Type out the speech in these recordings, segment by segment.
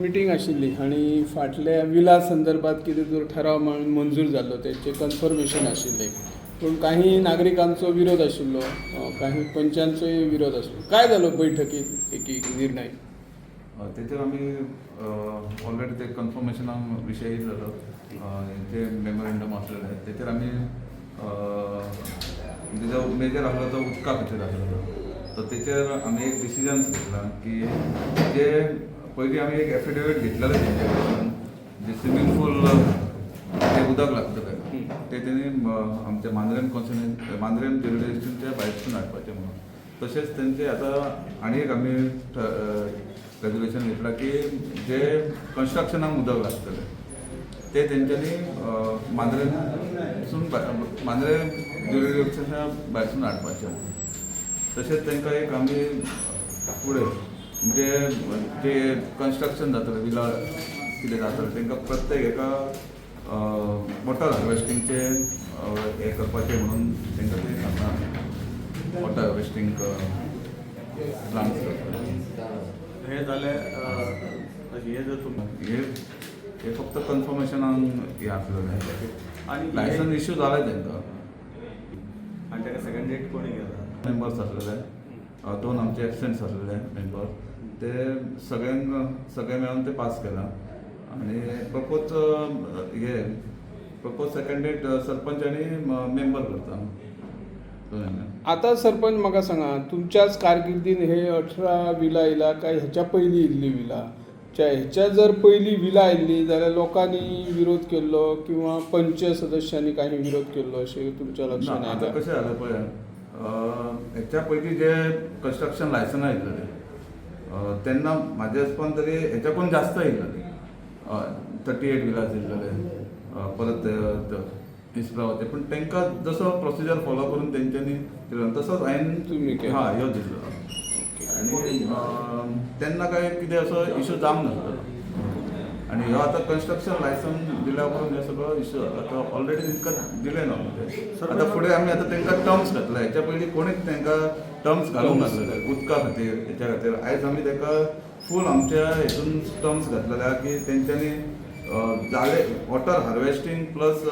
Meeting आशिल्ली आणि फाटल्या विला संदर्भात कितें जर ठराव मंजूर जाल्लो तेचे कन्फर्मेशन आशिल्लें पूण काही नागरिकांचो विरोध आशिल्लो काही पंचांचोय विरोध आशिल्लो काय जालो बैठकीत? एक एक निर्णय. तेचेर आमी ऑलरेडी ते कन्फर्मेशना विशयी जालो जे मेमोरेंडम आसलेले तेचेर आमी जो मेजर आसलो तो उदका भितर आसलो तर तेचेर आमी एक डिसिजन घेतला की जे पयलीं आमी एक एफिडेवीट घेतलेले कडच्यान जे स्विमींग पूल जे उदक लागतले ते तेणी आमच्या मांद्रेम कॉन्स्टिट्युन्सी मांद्रेम ज्युरिडिक्शनच्या भायरसून हाडपाचें म्हणून. तशेंच तेंचे आतां आनी एक आमी रेजोल्युशन घेतला की जे कन्स्ट्रक्शनाक उदक लागतले ते तेंच्यांनी मांद्रेसून मांद्रे ज्युरिडिक्शनच्या भायरसून हाडपाचें तशेंच तांकां एक आमी फुडें जे जे कन्स्ट्रक्शन जातलें विला कितें जातलें तांकां प्रत्येक एका वॉटर हार्वेस्टिंगचे हें करपाचें म्हणून तांकां ते आतां वॉटर हार्वेस्टिंग करपाचे हे जाले हे जर हे हे फक्त कन्फर्मेशनाक हे आसलेलें आणि लायसन इश्यू जालें तांकां आणि त्याला सेकंड डेट कोणी गेला मेंबर्स आसलेले दोन आमचे एबसेंट्स आसलेले मेंबर ते सगळ्यांक सगळे मेळून ते पास केला. आणि प्रपोज हे प्रपोज सेकंड डेट सरपंच आणि मेंबर करता. आता सरपंच म्हाका सांगा तुमच्याच कारकिर्दीन हे अठरा विला येयला काय ह्याच्या पयलीं इल्ली विला? च्या ह्याच्या जर पयलीं विला आयिल्ली जाल्यार लोकांनी विरोध केल्लो किंवा पंच सदस्यांनी काही विरोध केल्लो अशें तुमच्या लक्षांत आयला कशें जालें पळय अ, हेच्या पयलीं जे कन्स्ट्रक्शन लायसनां येयलेले तेन्ना म्हाजे हिसपान तरी हेच्याकून जास्त येयलेले थर्टी एट विलास अ, परत इस्रावते पूण तांकां जसो प्रोसिजर फॉलो करून तेंच्यांनी दिलो तसोच तुम्ही हांवें. हा ह्यो दिल्लो आनी तेन्ना काय कितें असो इशू जावंक नासलो आणि ह्यो आतां कन्स्ट्रक्शन लायसन दिल्या उपरांत हे सगळो इशू आतां ऑलरेडी तांकां दिले ना आतां फुडें आमी आतां तांकां टर्म्स घातला. हेच्या पयलीं कोणीच तांकां टर्म्स घालूंक नासलेले उदका खातीर हेच्या खातीर. आयज आमी ताका फूल आमच्या हेतून टर्म्स घातलेल्या की तेंच्यांनी जाले वॉटर हार्वेस्टिंग प्लस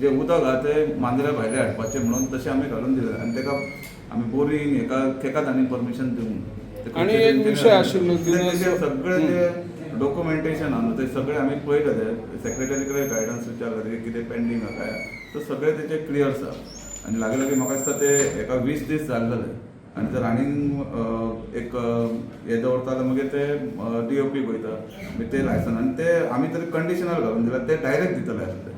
जे उदक आहा तें मांद्रे भायले हाडपाचें म्हणून तशें आमी घालून दिले आनी ताका आमी बोरींग हेका तेकाच आनी परमिशन दिवंक आनी एक विशय आशिल्लो तेचे जुनो- सगळे जे डॉक्युमेंटेशन आहा न्हू ते सगळे आमी पळयले ते सेक्रेटरी कडेन गायडन्स विचारला ते कितें पेंडींग आहा काय. सगळे तेचे क्लियर आसा आनी लागले लागीं म्हाका दिसता ते एका वीस दीस जाल्लेले आनी जर आनीक एक अं, हे दवरता जाल्यार मागीर ते डी ओ पी वयता मागीर ते लायसन आनी ते आमी तरी कंडिशनल घालून दिल्यार ते डायरेक्ट दितले आसले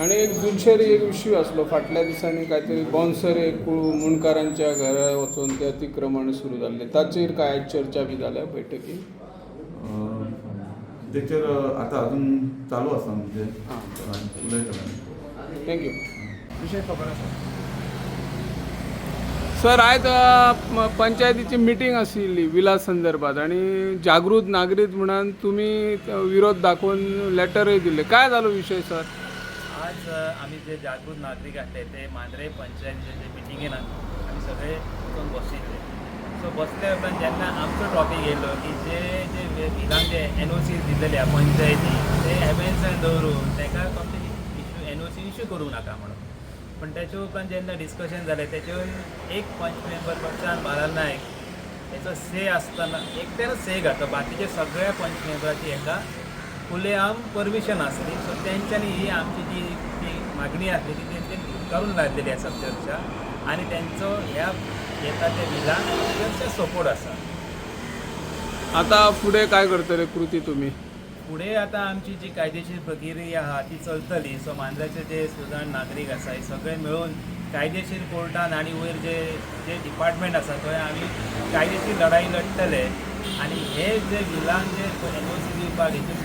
आणि एक दुलशेरी एक इश्यू आसलो फाटल्या दिसांनी काहीतरी बॉन्सर एक कुळू मुणकारांच्या घरा वचून ते अतिक्रमण सुरू जाल्ले ताचेर काय चर्चा बी जाल्या बैठकीत? अं, तेचेर आतां अजून चालू आसा म्हणजे हां. उलयता थँक्यू विषय खबर आसा सर आयज पंचायतीची मिटींग आशिल्ली विला संदर्भात आणि जागृत नागरीक म्हणून तुम्ही विरोध दाखवून लेटरय दिले. काय जालो विषय सर? आज आम्ही जे जागृत नागरिक आसले ते मांद्रे पंचायतीचे जे मिटिंगेन आम्ही सगळे वचून बसिल्ले सो बसले उपरांत जेन्ना आमचो टॉपीक येयलो की जे जे विलांक जे एन ओ सी दिलेल्या पंचायती ते एमेन्सन दवरून ताका फक्त issue N O C issue करूंक नाका म्हणून. पण त्याच्या उपरांत जेन्ना डिस्कशन जालें तेचेर एक पंच मेंबर पक्षान बालाल नायक हेचो से आसतना एकट्यानच से घातलो. बाकीचे सगळ्या पंच मेंबराची हेका खुलेआम परमिशन आसली सो तेंच्यांनी ही आमची जी जी मागणी आसली ती तेंच्यांनी करून लायलेली आसा चर्चा आनी तेंचो ह्या येता त्या विधान अक्षरशः सपोर्ट आसा आता पुढे काय करतले कृती तुम्ही? पुढे आता आमची जी कायदेशीर प्रक्रिया आहा ती चलतली. सो मांद्राचे जे सुजाण नागरीक आसा हे सगळे मेळून कायदेशीर कोर्टान आनी वयर जे जे डिपार्टमेंट आसा थंय आमी कायदेशीर लढाई लढतले. आनी हे जे विलांक जे एन ओ सी दिवपाक हेतून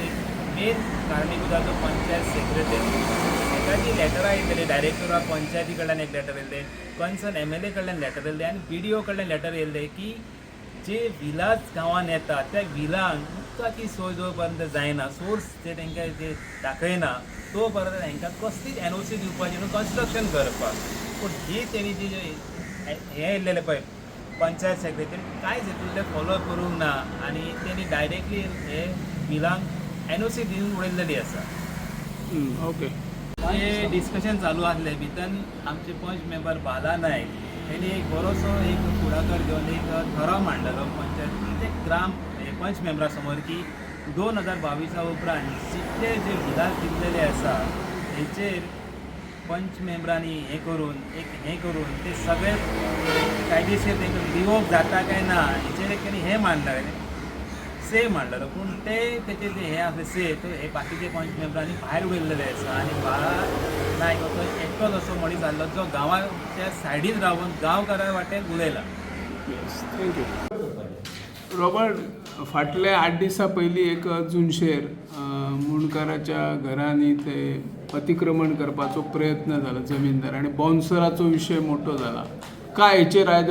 मेन कारणीभूत आसा तो पंचायत सेक्रेटरी ताका जी लॅटरां येतली डायरेक्टरा पंचायती कडल्यान एक लॅटर येयले कन्सर्न एम एल ए कडल्यान लेटर येयले आनी बी डी ओ कडल्यान लेटर येयले की जे विलाज गांवांत येता त्या विलांक उदकाची सोय जो पर्यंत जायना सोर्स जे तांकां जे दाखयना तो पर्यंत तांकां कसलीच एन ओ सी दिवपाची न्हू कन्स्ट्रक्शन करपाक पूण ही तेणी जी हे येयलेले पळय पंचायत सेक्रेटरी कांयच हितूंतले फॉलो करूंक ना आनी तेणी डायरेक्टली हे बिलांक एन ओ सी दिवन उडयल्लेली आसा ओके हे डिस्कशन चालू आसले भितर आमचे पंच मेंबर बाला नायक तेणी एक बरोसो एक फुडाकार घेवन एक ठराव मांडलेलो पंचायत प्रत्येक ग्राम पंच मेंबरा समोर की दोन हजार बावीसा उपरांत जितले जे बिलां दिल्लेले आसा हेचेर पंच मेंबरांनी हें करून एक हें करून ते सगळे कायदेशीर तांकां रिवोक जाता काय ना हेचेर एक तेणी हें मांडलेलें से मांडलेलो पूण ते तेचे जे हे आसले से तो हे बाकीचे पंच मेंबरांनी भायर उडयल्लेले आसा आनी बाळा नायक असो एकटोच असो मनीस आसलो जो गांवाच्या सायडीन रावून गांवकारा वाटेन उलयला थँक्यू रॉबर्ट फाटले आठ दिसा पयलीं एक जुनशेर मुणकाराच्या घरांनी ते अतिक्रमण करपाचो प्रयत्न जाला जमीनदार आनी बाउन्सराचो विशय मोठो जाला काय हेचेर आयज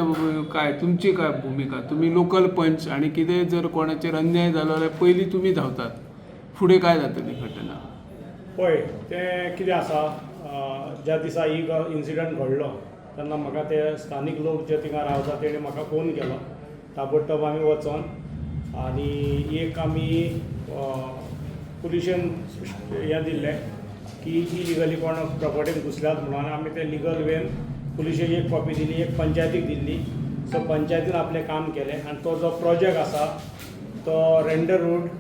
काय तुमची काय भुमिका? तुमी लोकल पंच आनी कितें जर कोणाचेर अन्याय जालो जाल्यार पयलीं तुमी धांवतात. फुडें काय जातली घटना? पळय तें कितें आसा ज्या दिसा ही इन्सिडंट घडलो तेन्ना म्हाका ते स्थानीक लोक जे थिंगा रावता तेणी म्हाका फोन केलो. ताबडतोब आमी वचोन आनी एक आमी पोल्युशन हें दिल्लें की इलिगली कोण प्रॉपर्टीन घुसल्यात म्हणून आमी ते लिगल वेन पुलिशेक एक कॉपी दिली एक पंचायतीक दिल्ली सो पंचायतीन आपलें काम केलें आनी तो जो प्रोजेक्ट आसा तो रेंडर रूट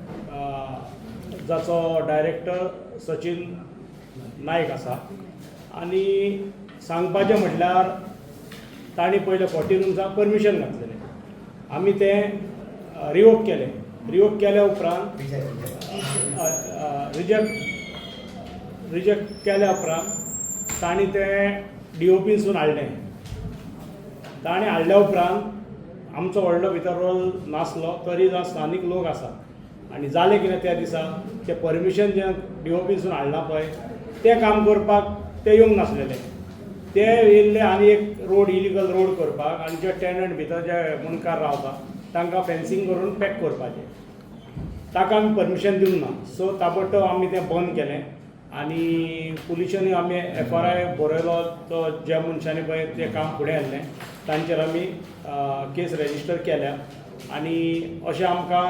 जाचो डायरेक्टर सचिन नायक आसा आनी सांगपाचें म्हटल्यार तांणी पयले फोर्टी रुम्साक परमिशन घातलेलें आमी तें रिवोक केलें. रिवोक केल्या उपरांत रिजेक्ट रिजेक्ट केल्या उपरांत तांणी तें डी ओ पीसून हाडलें. ताणें हाडल्या उपरांत आमचो व्हडलो भितर रोल नासलो तरी जावन स्थानीक लोक आसा. आनी जालें कितें त्या दिसा तें परमिशन जें डी ओ पीसून हाडलां पळय तें काम करपाक ते येवंक नासलेले. ते येयल्ले आनी एक रोड इलिगल रोड करपाक आनी जे टेनंट भितर जे मुणकार रावता तांकां फेन्सींग करून पॅक करपाचें. ताका आमी परमिशन दिवंक ना. सो ताबडतो आमी तें बंद केलें. आनी पुलिशांनी आमी एफ आर आय बरयलो तो ज्या मनशांनी पळय तें काम फुडें हाडलें. तांचेर आमी केस रेजिस्टर केल्या. आनी अशें आमकां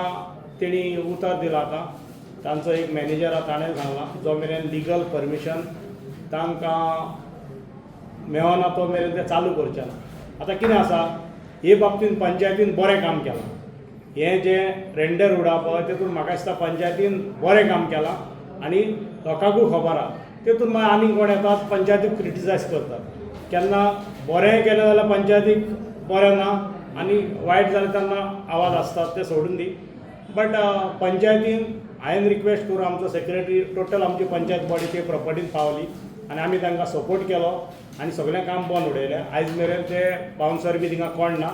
तेणी उतर दिलां आतां. तांचो एक मॅनेजर आहा ताणें सांगलां जो मेरेन लिगल परमिशन तांकां मेळना तो मेरेन तें चालू करचें ना आतां कितें आसा? हे बाबतींत पंचायतीन बरें काम केलां. हें जें रेंडर उडा पळय तेतून म्हाका दिसता पंचायतीन बरें काम केलां. आनी लोकांकूय खबर आहा तेतून मागीर आनी कोण येतात? पंचायतीक क्रिटिसायज करतात. केन्ना बरें केलें जाल्यार पंचायतीक बरें ना. आनी वायट जालें तेन्ना आवाज आसतात ते सोडून दी. बट पंचायतीन हांवें रिक्वेस्ट करून आमचो सेक्रेटरी टोटल आमची पंचायत बॉडी ते प्रॉपर्टीन पावली. आनी आमी तांकां सपोर्ट केलो. आनी सगळें काम बंद उडयलें आयज मेरेन ते बाउन्सर बी थिंगा कोण ना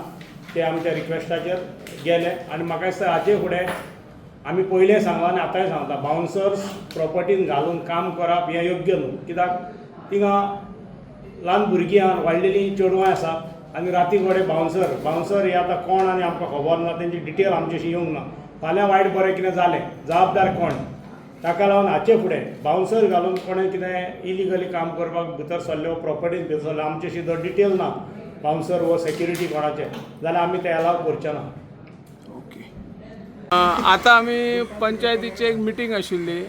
ते आमच्या रिक्वेस्टाचेर गेले. आनी म्हाका दिसता हाचे फुडें आमी पयलें सांगलां आनी आतांय सांगता बाउन्सर्स प्रॉपर्टीन घालून काम करप हें योग्य न्हू. कित्याक? थिंगा ल्हान भुरगीं आहा वाडलेलीं चेडवां आसा आनी राती कडेन बाउन्सर बाउन्सर हे आतां कोण आनी आमकां खबर ना तेंची डिटेल आमच्याशी येवंक ना. फाल्यां वायट बरें कितें जालें जबाबदार कोण? ताका लागून हाचे फुडें. बाउन्सर घालून कोणें कितें इलिगली काम करपाक भितर सरले वा प्रॉपर्टीन भितर सरले आमची अशी जर डिटेल ना. बाउन्सर वो सेक्युरिटी कोणाचे. जाल्यार आमी ते अलाव करचे ना. ओके आता आमी पंचायतीची एक मिटींग आशिल्ली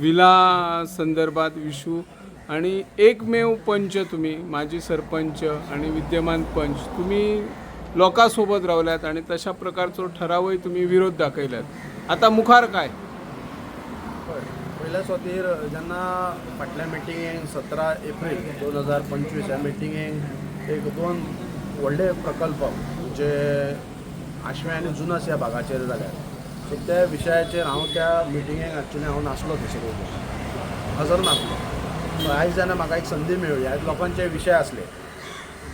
विला संदर्भात विशू आणि एकमेव पंच तुम्ही माजी सरपंच आणि विद्यमान पंच तुम्ही लोकांसोबत रावल्यात आणि तशा प्रकारचो ठरावय तुम्ही विरोध दाखयल्यात आता मुखार काय? पहिल्या स्वातीर जेन्ना फाटल्या मिटिंगेक सतरा एप्रील दोन हजार पंचवीस ह्या मिटिंगेक एक दोन व्हडले प्रकल्प जे आशवे आनी जुनस ह्या भागाचेर जाल्यात सो त्या विशयाचेर हांव त्या मिटिंगेक एक्चुली हांव नासलो थंयसर हजर नासलो आयज जेन्ना म्हाका एक संदी मेळ्ळी आयज लोकांचे विशय आसले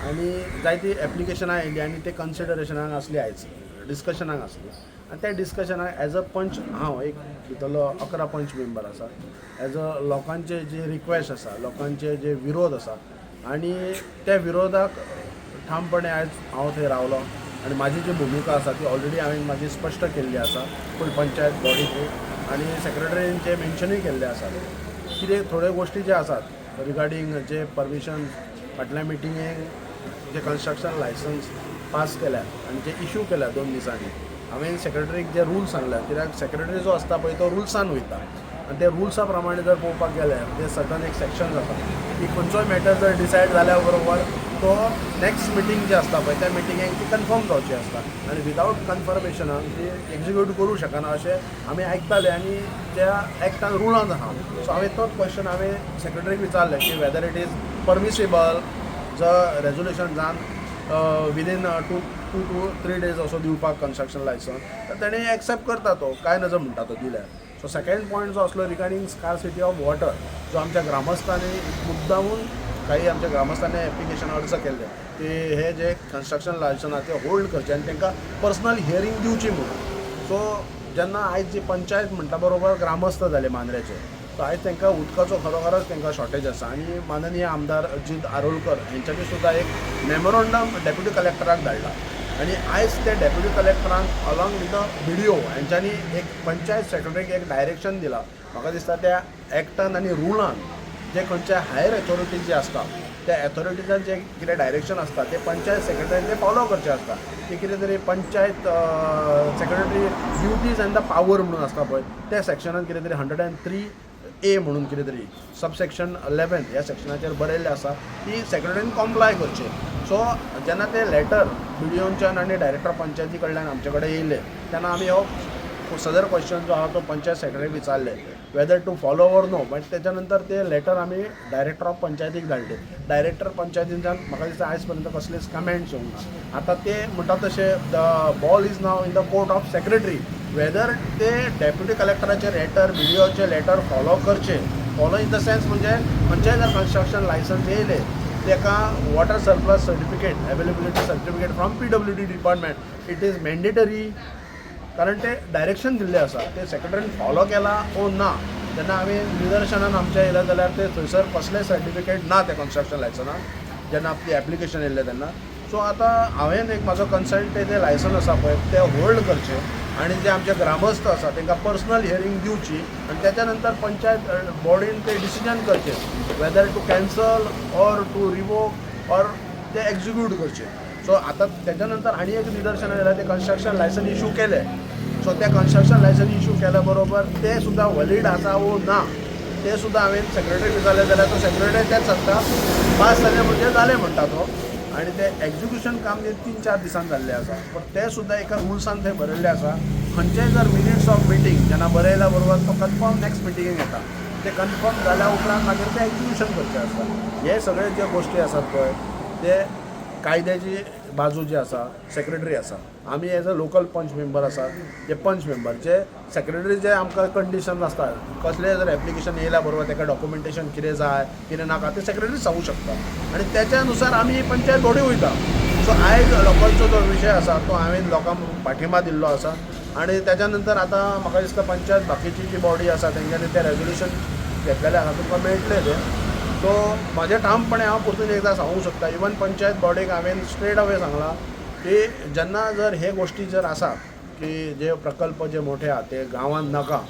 आनी जायती एप्लिकेशनां येयली आनी ते कन्सिडरेशनाक आसली आयज डिस्कशनाक आसली आनी त्या डिस्कशनाक एज अ पंच हांव एक भितरलो अकरा पंच मेंबर आसा एज अ लोकांचे जे रिक्वेस्ट आसा लोकांचे जे विरोध आसा आनी त्या विरोधाक ठामपणे आयज हांव थंय रावलो. आनी म्हाजी जी भुमिका आसा ती ऑलरेडी हांवें म्हाजी स्पश्ट केल्ली आसा फूल पंचायत बॉडीची आनी सेक्रेटरीन जे मेन्शनूय केल्ले आसा कितें थोड्यो गोश्टी ज्यो आसात रिगार्डींग जे परमिशन फाटल्या मिटिंगेक जे कन्स्ट्रक्शन लायसन्स पास केल्या आनी जे इश्यू केल्या दोन दिसांनी हांवें सेक्रेटरीक जे रुल्स सांगल्या कित्याक सेक्रेटरी जो आसता पळय तो रुल्सान वयता आनी ते रुल्सा प्रमाणे जर पळोवपाक गेले म्हणजे ते सटन एक सेक्शन जाता की खंयचोय मॅटर जर डिसायड जाल्या बरोबर तो नेक्स्ट मिटींग जी आसता पळय त्या मिटिंगेक ती कन्फर्म जावची आसता आनी विदावट कन्फर्मेशनान ती एक्झिक्यूट करूं शकना अशें आमी आयकताले आनी त्या एक्टान रुलान आहा सो हांवें तोच क्वेश्चन हांवें सेक्रेटरीक विचारलें की वेदर इट इज परमिसेबल जर रेजोल्युशन जावन within two two two three days असो दिवपाक कन्स्ट्रक्शन लायसन तर तेणी एक्सेप्ट करता तो. काय नजर म्हणटा तो दिल्यार सो सेकंड पॉयंट जो असलो रिगार्डिंग स्कारसिटी ऑफ वॉटर जो आमच्या ग्रामस्थांनी मुद्दामून काही आमच्या ग्रामस्थांनी एप्लिकेशन अर्ज केल्ले की हे जे कन्स्ट्रक्शन लायसना ते होल्ड करचे आनी तांकां पर्सनल हियरींग दिवची म्हणून. सो जेन्ना आयज जी पंचायत म्हणटा बरोबर ग्रामस्थ जाले मांद्रेचे सो आयज तांकां उदकाचो खरोखरच तांकां शॉर्टेज आसा आनी माननीय आमदार अजित आरोलकर हेंच्यांनी सुद्दां एक मेमोरंडम डेप्युटी कलेक्टराक धाडला आनी आयज ते डेप्युटी कलेक्टरांक अलॉंग विथ अ व्हिडिओ हेंच्यांनी एक पंचायत सेक्रेटरीक एक डायरेक्शन दिला. म्हाका दिसता त्या एक्टान आनी रुलान जे खंयचे हायर अथॉरिटी जे आसता त्या एथॉरिटीजान जे कितें डायरेक्शन आसता ते पंचायत सेक्रेटरीन ते फॉलो करचे आसता ते कितें तरी panchayat secretary duties and the power म्हणून आसता पळय त्या सेक्शनान कितें तरी हंड्रेड अँड थ्री ए म्हणून कितें तरी सबसेक्शन इलेवन ह्या सेक्शनाचेर बरयल्लें आसा ती सेक्रेटरीन कॉम्प्लाय करचे. सो जेन्ना ते लेटर बिडिओनच्यान आनी डायरेक्टर पंचायती कडल्यान आमचे कडेन येयले तेन्ना आमी हो सदर क्वेश्चन जो आहा तो पंचायत सेक्रेटरीक विचारले whether to follow or no but त्याच्या नंतर ते लेटर आमी डायरेक्टर ऑफ पंचायतीक धाडले डायरेक्टर पंचायतींच्यान म्हाका दिसता आयज पर्यंत कसलेच कमेंट्स येवंक ना आतां ते म्हणटा तशें the ball is now in the court of secretary whether ते डेप्युटी कलेक्टराचे लेटर बिडिओचे लेटर फॉलो करचे. फॉलो इन द सेन्स म्हणजे खंयचेय जर कन्स्ट्रक्शन लायसन्स येयले तेका water surplus certificate availability certificate from P W D department it is mandatory कारण ते डायरेक्शन दिल्लें आसा ते सेक्रेटरीन फॉलो केला ओ ना. जेन्ना हांवें निदर्शनान आमच्या येयलें जाल्यार ते थंयसर कसलें सर्टिफिकेट ना त्या कन्स्ट्रक्शन लायसनाक जेन्ना आपली एप्लिकेशन येयल्लें तेन्ना सो आतां हांवें एक म्हाजो कन्सल्ट ते लायसन आसा पळय ते होल्ड करचें. आनी जे आमचे ग्रामस्थ आसा तांकां पर्सनल हियरींग दिवची आनी त्याच्यानंतर पंचायत बॉडीन ते डिसिजन करचे. Whether to cancel or to revoke or ते एक्झिक्यूट करचे. सो आतां त्याच्यानंतर नंतर एक निदर्शन आयलें ते कन्स्ट्रक्शन लायसन इशू केले सो ते कन्स्ट्रक्शन लायसन इशू केल्या बरोबर ते सुद्दां वॅलीड आसा वो ना? ते सुद्दां हांवें सेक्रेटरी विचारलें जाल्यार तो सेक्रेटरी तेच सांगता पास जाले म्हणजे जालें म्हणटा तो हो. आनी ते एक्झिक्युशन काम जे तीन चार दिसान जाल्लें आसा पण ते सुद्दां एका रुल्सान थंय बरयल्लें आसा खंयचेय जर मिनिट्स ऑफ मिटींग जेन्ना बरयल्या बरोबर तो कन्फर्म नेक्स्ट मिटिंगेक येता ते कन्फर्म जाल्या उपरांत मागीर ते एक्झिक्युशन करचें आसता हे सगळे जे गोश्टी आसात पळय ते कायद्याची बाजू जी आसा सेक्रेटरी आसा आमी as a local panch member आसा जे पंच मेंबर जे सेक्रेटरी जे आमकां कंडिशन आसता कसलें जर एप्लिकेशन येयल्या बरोबर ताका डॉक्युमेंटेशन कितें जाय कितें नाका ते सेक्रेटरी सांगू शकता आनी त्याच्या नुसार आमी पंचायत बॉडी वयता. सो आयज लोकलचो जो विशय आसा तो हांवें लोकांक पाठिंबा दिल्लो आसा आनी त्याच्या नंतर आतां म्हाका दिसता पंचायत बाकीची जी बॉडी आसा तेंच्यांनी ते रेजोल्युशन घेतलेलें आसा तुमकां मेळटलें तें. सो म्हाजें ठामपणे हांव परतून एकदां सांगूंक शकता. इवन पंचायत बॉडीक हांवें स्ट्रेट अवे सांगलां की जेन्ना जर हे गोश्टी जर आसा की जे प्रकल्प जे मोठे आहा ते गांवांत नाका.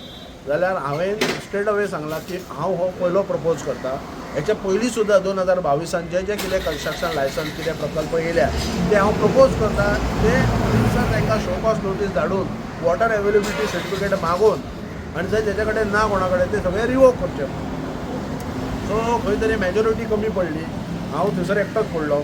जाल्यार हांवें स्ट्रेट अवे सांगलां की हांव हो पयलो प्रपोज करता. हेच्या पयलीं सुद्दां दोन हजार बावीसान जे जे कितें कन्स्ट्रक्शन लायसन कितें प्रकल्प येयल्या ते हांव प्रपोज करता. ते दिवसां तांकां शोकॉस नोटीस धाडून वॉटर अवेलेबिलिटी सर्टिफिकेट मागून आनी जर तेजे कडेन ना कोणा कडेन ते सगळे रिवोक करचे सो खंय तरी मेजॉरिटी कमी पडली. हांव थंयसर एकटोच पडलो.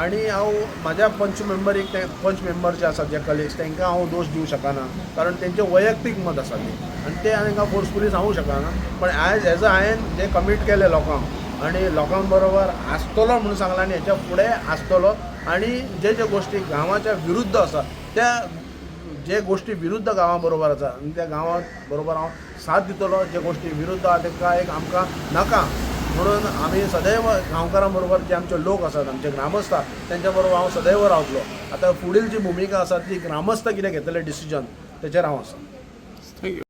आनी हांव म्हाज्या पंच मेंबरीक ते पंच मेंबर जे आसात जे कलिग्स तांकां हांव दोश दिवं शकना. कारण तेंचें वैयक्तीक मत आसा तें. आनी ते हांवें तांकां फोर्सफुली सांगूंक शकना. पण आयज अ हांवें जें कमीट केलें लोकांक आनी लोकां बरोबर आसतलो म्हणून सांगलां आनी हेच्या फुडें आसतलो. आनी जे जे गोश्टी गांवाच्या विरुद्ध आसा त्या जे गोश्टी विरुद्ध गांवा बरोबर आसा आनी त्या गांवा बरोबर हांव साथ दितलो जे गोश्टी विरुद्ध आहा तेका एक आमकां नाका. म्हणून आमी सदैव गांवकारां बरोबर जे आमचे लोक आसात आमचे ग्रामस्थ त्यांच्या तेंच्या बरोबर हांव सदैव रावतलो आतां फुडेल जी भुमिका आसा ती ग्रामस्थ कितें घेतले डिसिजन तेचेर हांव आसा थँक्यू